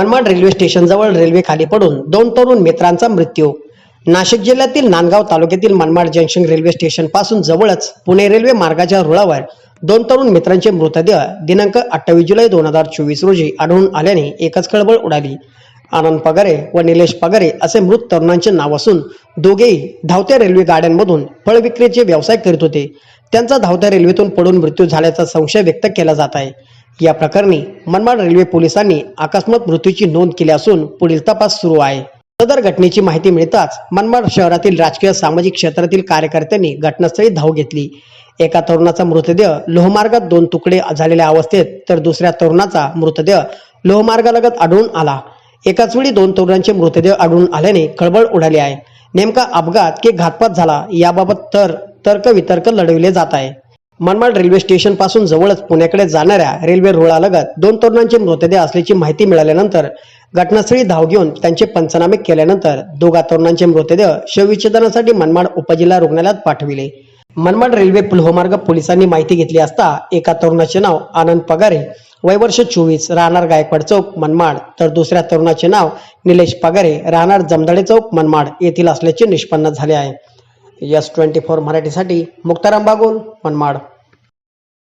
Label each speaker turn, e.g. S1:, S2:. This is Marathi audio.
S1: मनमाड रेल्वे स्टेशनजवळ रेल्वे खाली पडून दोन तरुण मित्रांचा मृत्यू. नाशिक जिल्ह्यातील नांदगाव तालुक्यातील मनमाड जंक्शन रेल्वे स्टेशनपासून जवळच पुणे रेल्वे मार्गाच्या रुळावर दोन तरुण मित्रांचे मृतदेह दिनांक अठ्ठावीस जुलै दोन हजार चोवीस रोजी आढळून आल्याने एकच खळबळ उडाली. आनंद पगारे व निलेश पगारे असे मृत तरुणांचे नाव असून दोघेही धावत्या रेल्वे गाड्यांमधून फळ विक्रीचे व्यवसाय करीत होते. त्यांचा धावत्या रेल्वेतून पडून मृत्यू झाल्याचा संशय व्यक्त केला जात आहे. या प्रकरणी मनमाड रेल्वे पोलिसांनी अकस्मात मृत्यूची नोंद केली असून पुढील तपास सुरू आहे. सदर घटनेची माहिती मिळताच मनमाड शहरातील राजकीय सामाजिक क्षेत्रातील कार्यकर्त्यांनी घटनास्थळी धाव घेतली. एका तरुणाचा मृतदेह लोहमार्गात दोन तुकडे झालेल्या अवस्थेत तर दुसऱ्या तरुणाचा मृतदेह लोहमार्गालगत आढळून आला. एकाच वेळी दोन तरुणांचे मृतदेह आढळून आल्याने खळबळ उडाली आहे. नेमका अपघात की घातपात झाला याबाबत तर तर्क वितर्क लढविले जात आहे. मनमाड रेल्वे स्टेशनपासून जवळच पुण्याकडे जाणाऱ्या रेल्वे रुळालगत दोन तरुणांचे मृतदेह असल्याची माहिती मिळाल्यानंतर घटनास्थळी धाव घेऊन त्यांचे पंचनामे केल्यानंतर दोघा तरुणांचे मृतदेह शवविच्छेदनासाठी मनमाड उपजिल्हा रुग्णालयात पाठविले. मनमाड रेल्वे पुलहोमार्ग पोलिसांनी माहिती घेतली असता एका तरुणाचे नाव आनंद पगारे वय वर्ष चोवीस राहणार गायकवाड चौक मनमाड तर दुसऱ्या तरुणाचे नाव निलेश पगारे राहणार जमदाडे चौक मनमाड येथील असल्याचे निष्पन्न झाले आहे. यस ट्वेंटी फोर मराठीसाठी मुक्ताराम बागोल मनमाड.